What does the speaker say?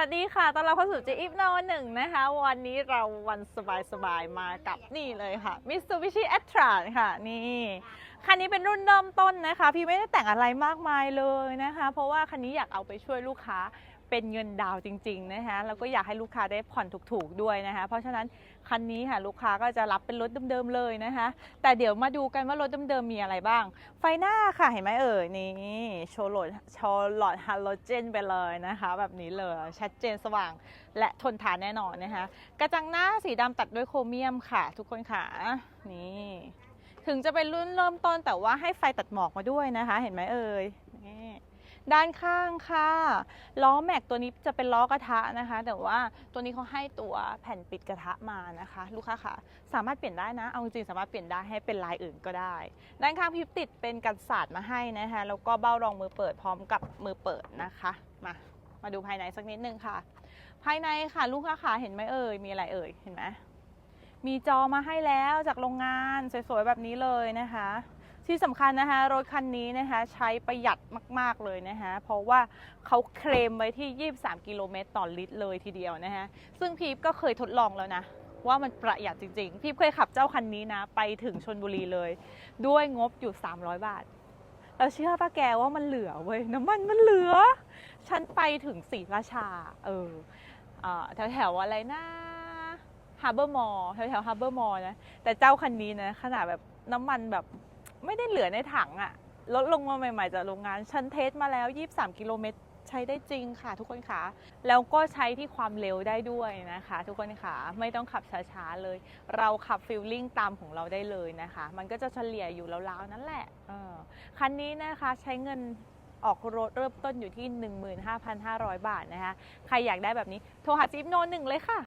สวัสดีค่ะ ตอนเราเข้าสู่จีอิฟโนหนึ่งนะคะ วันนี้เราวันสบายๆ มากับนี่เลยค่ะ Mitsubishi a t r a ค่ะ นี่ คันนี้เป็นรุ่นเริ่มต้นนะคะ พี่ไม่ได้แต่งอะไรมากมายเลยนะคะ เพราะว่าคันนี้อยากเอาไปช่วยลูกค้า เป็นเงินดาวจริงๆนะคะแล้วก็อยากให้ลูกค้าได้ผ่อนถูกๆด้วยนะคะ เพราะฉะนั้นคันนี้ค่ะลูกค้าก็จะรับเป็นรถเดิมๆเลยนะคะ แต่เดี๋ยวมาดูกันว่ารถเดิมๆมีอะไรบ้าง ไฟหน้าค่ะเห็นไหมเอ่ยนี่โชว์หลดโชว์หลอดฮาโลเจนไปเลยนะคะ แบบนี้เลยชัดเจนสว่างและทนทานแน่นอนนะคะ กระจังหน้าสีดำตัดด้วยโครเมียมค่ะ ทุกคนค่ะนี่ ถึงจะเป็นรุ่นเริ่มต้นแต่ว่าให้ไฟตัดหมอกมาด้วยนะคะ เห็นไหมเอ่ย ด้านข้างค่ะ ล้อแม็กตัวนี้จะเป็นล้อกระทะนะคะ แต่ว่าตัวนี้เขาให้ตัวแผ่นปิดกระทะมานะคะ ลูกค้าค่ะ สามารถเปลี่ยนได้นะ เอาจริงๆสามารถเปลี่ยนได้ให้เป็นลายอื่นก็ได้ ด้านข้างพิบติดเป็นกันศาสตร์มาให้นะคะ แล้วก็เบ้ารองมือเปิดพร้อมกับมือเปิดนะคะ มา มาดูภายในสักนิดนึงค่ะ ภายในค่ะ ลูกค้าขาเห็นไหมเอ่ย มีอะไรเอ่ย เห็นไหมมีจอมาให้แล้วจากโรงงานสวยๆแบบนี้เลยนะคะ ที่สำคัญนะคะรถคันนี้นะคะใช้ประหยัดมาก ๆ เลยนะคะเพราะว่าเขาเคลมไว้ที่ 23 กิโลเมตรต่อลิตรเลยทีเดียวนะคะซึ่งพีฟก็เคยทดลองแล้วนะว่ามันประหยัดจริง ๆ พีฟเคยขับเจ้าคันนี้นะ ไปถึงชนบุรีเลย ด้วยงบอยู่ 300 บาทแล้วเชื่อป้าแกว่ามันเหลือเว้ยน้ำมันมันเหลือ ฉันไปถึงศรีราชา เออแถวแถวอะไรนะฮาร์เบอร์มอลแถวแถวฮาร์เบอร์มอลนะ แต่เจ้าคันนี้นะ ขนาดแบบน้ำมันแบบ ไม่ได้เหลือในถังอะลดลงมาใหม่ ๆจากโรงงานฉันเทสมาแล้ว 23 กิโลเมตรใช้ได้จริงค่ะ ทุกคนคะแล้วก็ใช้ที่ความเร็วได้ด้วยนะคะ ทุกคนคะไม่ต้องขับช้าๆเลย เราขับฟิลลิ่งตามของเราได้เลยนะคะ มันก็จะเฉลี่ยอยู่ราวๆนั่นแหละออคันนี้นะคะใช้เงินออกรถเริ่มต้นอยู่ที่ 15,500 บาทนะคะ ใครอยากได้แบบนี้โทรหาจิ๊บโนหนึ่งเลยค่ะ